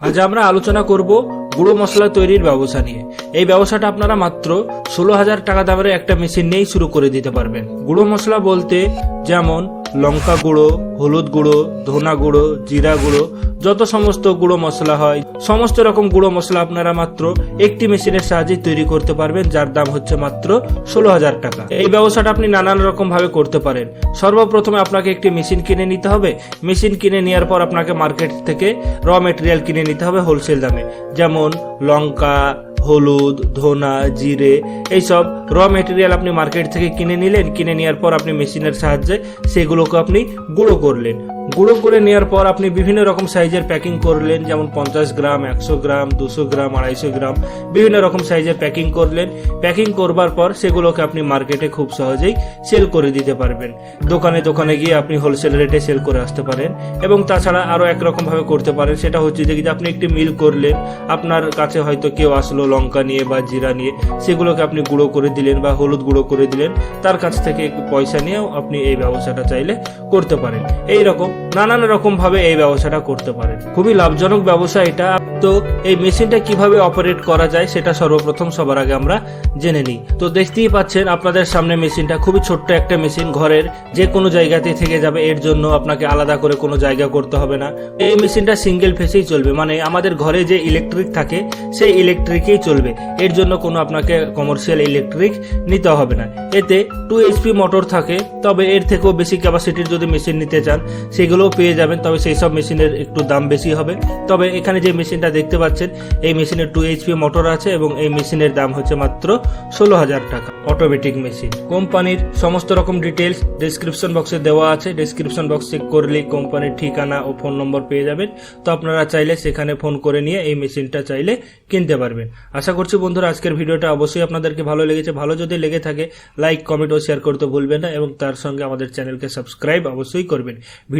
আজ আমরা আলোচনা করব গুঁড়ো মশলা তৈরির ব্যবসা নিয়ে। এই ব্যবসাটা আপনারা মাত্র ষোলো হাজার টাকা দামের একটা মেশিন নিয়েই শুরু করে দিতে পারবেন। গুঁড়ো মশলা বলতে যেমন লঙ্কা গুঁড়ো, হলুদ গুঁড়ো, ধনা গুঁড়ো, জিরা গুঁড়ো, যত সমস্ত গুঁড়ো মশলা হয়, সমস্ত রকম গুঁড়ো মশলা আপনারা মাত্র একটি মেশিনের সাহায্যে তৈরি করতে পারবেন, যার দাম হচ্ছে মাত্র ষোলো হাজার টাকা। এই ব্যবসাটা আপনি নানান রকম ভাবে করতে পারেন। সর্বপ্রথমে আপনাকে একটি মেশিন কিনে নিতে হবে। মেশিন কিনে নেওয়ার পর আপনাকে মার্কেট থেকে র মেটেরিয়াল কিনে নিতে হবে হোলসেল দামে। যেমন লঙ্কা হলুদ, ধনা, জিরে, এইসব র মেটেরিয়াল আপনি মার্কেট থেকে কিনে নিলেন, কিনে নেওয়ার পর আপনি মেশিনের সাহায্যে সেগুলোকে আপনি গুঁড়ো করলেন। গুঁড়ো করে নেওয়ার পর আপনি বিভিন্ন রকম সাইজের প্যাকিং করলেন, যেমন পঞ্চাশ গ্রাম, একশো গ্রাম, দুশো গ্রাম, আড়াইশো গ্রাম, বিভিন্ন রকম সাইজের প্যাকিং করলেন। প্যাকিং করবার পর সেগুলোকে আপনি মার্কেটে খুব সহজেই সেল করে দিতে পারবেন। দোকানে দোকানে গিয়ে আপনি হোলসেল রেটে সেল করে আসতে পারেন এবং তাছাড়া আরও একরকম ভাবে করতে পারেন। সেটা হচ্ছে যে আপনি একটি মিল করলেন, আপনার কাছে হয়তো কেউ আসলো লঙ্কা নিয়ে বা জিরা নিয়ে, সেগুলোকে আপনি গুঁড়ো করে দিলেন বা হলুদ গুঁড়ো করে দিলেন, তার কাছ থেকে একটু পয়সা নিয়েও আপনি এই ব্যবসাটা চাইলে করতে পারেন। এই রকম নানান রকম ভাবে এই ব্যবসাটা করতে পারেন। খুবই লাভজনক ব্যবসা এটা। তো এই মেশিনটা কীভাবে অপারেট করা যায় সেটা সর্বপ্রথম সবার আগে আমরা জেনে নিই। তো দেখতেই পাচ্ছেন আপনাদের সামনে মেশিনটা খুবই ছোট্ট একটা মেশিন ঘরের। যে কোনো জায়গাতে থেকে যাবে, এর জন্য আপনাকে আলাদা করে কোনো জায়গা করতে হবে না। এই মেশিনটা সিঙ্গেল ফেসেই চলবে। মানে আমাদের ঘরে যে ইলেকট্রিক থাকে, সেই ইলেকট্রিকেই চলবে। এর জন্য কোনো আপনাকে কমার্শিয়াল ইলেকট্রিক নিতে হবে না। এতে টু এইচপি মোটর থাকে, তবে এর থেকেও বেশি ক্যাপাসিটির যদি মেশিন নিতে চান সেগুলোও পেয়ে যাবেন, তবে সেই সব মেশিনের একটু দাম বেশি হবে। তবে এখানে যে মেশিনটা দেখতে পাচ্ছেন, এই মেশিনের টু এইচপি মোটর আছে এবং এই মেশিনের দাম হচ্ছে মাত্র ষোলো হাজার টাকা। অটোমেটিক মেশিন কোম্পানির সমস্ত রকম ডিটেলস ডেসক্রিপশন বক্সে দেওয়া আছে। ডেসক্রিপশন বক্স চেক করলেই কোম্পানির ঠিকানা ও ফোন নম্বর পেয়ে যাবেন। তো আপনারা চাইলে সেখানে ফোন করে নিয়ে এই মেশিনটা চাইলে কিনতে পারবেন। আশা করছি বন্ধুরা, আজকের ভিডিওটা অবশ্যই আপনাদেরকে ভালো লেগেছে। ভালো যদি লেগে থাকে লাইক কমেন্ট ও শেয়ার করতে ভুলবেন না এবং তার সঙ্গে আমাদের চ্যানেলকে সাবস্ক্রাইব অবশ্যই করবেন।